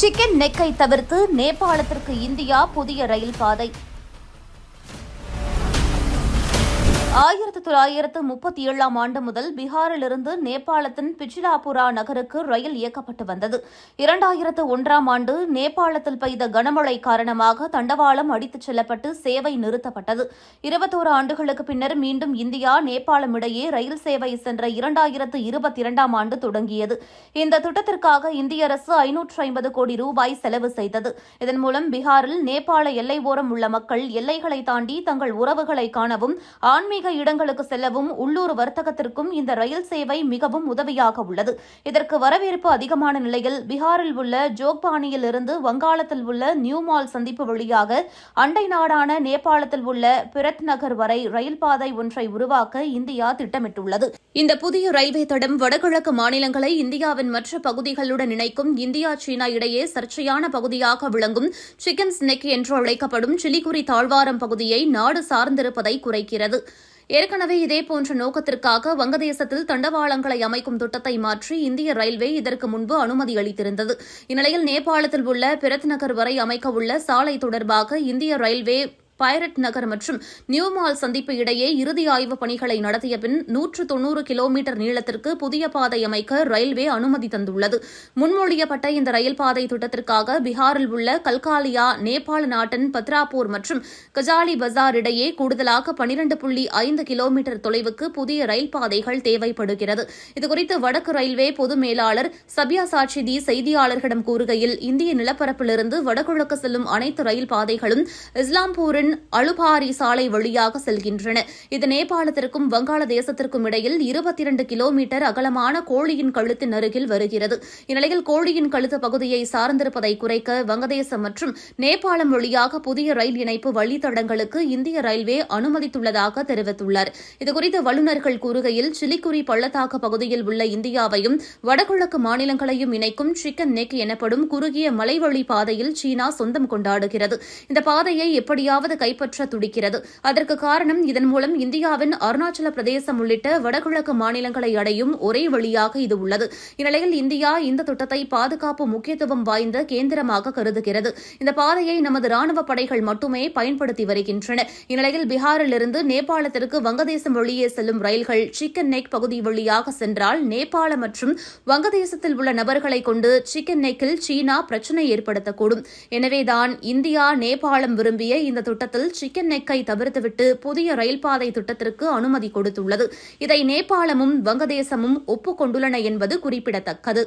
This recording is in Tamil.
சிக்கன் நெக்கை தவிர்த்து நேபாளத்திற்கு இந்தியா புதிய ரயில் பாதை. ஆயிரத்து தொள்ளாயிரத்து முப்பத்தி ஏழாம் ஆண்டு முதல் பீகாரிலிருந்து நேபாளத்தின் பிச்சிலாபுரா நகருக்கு ரயில் இயக்கப்பட்டு வந்தது. இரண்டாயிரத்து ஒன்றாம் ஆண்டு நேபாளத்தில் பெய்த கனமழை காரணமாக தண்டவாளம் அடித்துச் செல்லப்பட்டு சேவை நிறுத்தப்பட்டது. இருபத்தோரு ஆண்டுகளுக்கு பின்னர் மீண்டும் இந்தியா நேபாளம் இடையே ரயில் சேவை சென்ற இரண்டாயிரத்து இருபத்தி இரண்டாம் ஆண்டு தொடங்கியது. இந்த திட்டத்திற்காக இந்திய அரசு ஐநூற்று ஐம்பது கோடி ரூபாய் செலவு செய்தது. இதன் மூலம் பீகாரில் நேபாள எல்லை ஓரம் உள்ள மக்கள் எல்லைகளை தாண்டி தங்கள் உறவுகளை காணவும் ஆன்மீக இடங்களுக்கு செல்லவும் உள்ளூர் வர்த்தகத்திற்கும் இந்த ரயில் சேவை மிகவும் உதவியாக உள்ளது. இதற்கு வரவேற்பு அதிகமான நிலையில் பீகாரில் உள்ள ஜோக்பானியில் இருந்து வங்காளத்தில் உள்ள நியூமால் சந்திப்பு வழியாக அண்டை நாடான நேபாளத்தில் உள்ள பிரத் நகர் வரை ரயில் பாதை ஒன்றை உருவாக்க இந்தியா திட்டமிட்டுள்ளது. இந்த புதிய ரயில்வே தடம் வடகிழக்கு மாநிலங்களை இந்தியாவின் மற்ற பகுதிகளுடன் இணைக்கும் இந்தியா சீனா இடையே சர்ச்சையான பகுதியாக விளங்கும் சிக்கன் ஸ்னெக் என்று அழைக்கப்படும் சிலிகுரி தாழ்வாரம் பகுதியை நாடு சார்ந்திருப்பதை குறைக்கிறது. ஏற்கனவே இதேபோன்ற நோக்கத்திற்காக வங்கதேசத்தில் தண்டவாளங்களை அமைக்கும் திட்டத்தை மாற்றி இந்திய ரயில்வே இதற்கு முன்பு அனுமதி அளித்திருந்தது. இந்நிலையில் நேபாளத்தில் உள்ள பிரத் நகர் வரை அமைக்கவுள்ள சாலை தொடர்பாக இந்திய ரயில்வே பைரட் நகர் மற்றும் நியூமால் சந்திப்பு இடையே இறுதி ஆய்வுப் பணிகளை நடத்திய பின் நூற்று தொன்னூறு கிலோமீட்டர் நீளத்திற்கு புதிய பாதை அமைக்க ரயில்வே அனுமதி தந்துள்ளது. முன்மொழியப்பட்ட இந்த ரயில் பாதை திட்டத்திற்காக பீகாரில் உள்ள கல்காலியா நேபாள நாட்டின் பத்ராபூர் மற்றும் கஜாலி பஜார் இடையே கூடுதலாக பனிரண்டு புள்ளி ஐந்து கிலோமீட்டர் தொலைவுக்கு புதிய ரயில் பாதைகள் தேவைப்படுகிறது. இதுகுறித்து வடக்கு ரயில்வே பொது மேலாளர் சபியா சாட்சிதி செய்தியாளர்களிடம் கூறுகையில் இந்திய நிலப்பரப்பிலிருந்து வடகிழக்கு செல்லும் அனைத்து ரயில் பாதைகளும் இஸ்லாம்பூரின் அலுபாரி சாலை வழியாக செல்கின்றன. இது நேபாளத்திற்கும் வங்காளதேசத்திற்கும் இடையில் இருபத்தி இரண்டு கிலோமீட்டர் அகலமான கோழியின் கழுத்தின் அருகில் வருகிறது. இந்நிலையில் கோழியின் கழுத்து பகுதியை சார்ந்திருப்பதை குறைக்க வங்கதேசம் மற்றும் நேபாளம் வழியாக புதிய ரயில் இணைப்பு வழித்தடங்களுக்கு இந்திய ரயில்வே அனுமதித்துள்ளதாக தெரிவித்துள்ளார். இதுகுறித்து வல்லுநர்கள் கூறுகையில் சிலிகுரி பள்ளத்தாக்கு பகுதியில் உள்ள இந்தியாவையும் வடகிழக்கு மாநிலங்களையும் இணைக்கும் சிக்கன் நெக் எனப்படும் குறுகிய மலைவழி பாதையில் சீனா சொந்தம் கொண்டாடுகிறது. இந்த பாதையை எப்படியாவது கைப்பற்ற துடிக்கிறது. அதற்கு காரணம் இதன் மூலம் இந்தியாவின் அருணாச்சல பிரதேசம் உள்ளிட்ட வடகிழக்கு மாநிலங்களை அடையும் ஒரே வழியாக இது உள்ளது. இந்நிலையில் இந்தியா இந்த திட்டத்தை பாதுகாப்பு முக்கியத்துவம் வாய்ந்த கேந்திரமாக கருதுகிறது. இந்த பாதையை நமது ராணுவ படைகள் மட்டுமே பயன்படுத்தி வருகின்றன. இந்நிலையில் பீகாரிலிருந்து நேபாளத்திற்கு வங்கதேசம் வழியே செல்லும் ரயில்கள் சிக்கன் நெக் பகுதி வழியாக சென்றால் நேபாள மற்றும் வங்கதேசத்தில் உள்ள நபர்களை கொண்டு சிக்கன் நெக்கில் சீனா பிரச்சினை ஏற்படுத்தக்கூடும். எனவேதான் இந்தியா நேபாளம் விரும்பிய இந்த திட்டத்தை திட்டத்தில் சிக்கன் நெக்கை தவிர்த்துவிட்டு புதிய ரயில் பாதை திட்டத்திற்கு அனுமதி கொடுத்துள்ளது. இதை நேபாளமும் வங்கதேசமும் ஒப்புக்கொண்டுள்ளன என்பது குறிப்பிடத்தக்கது.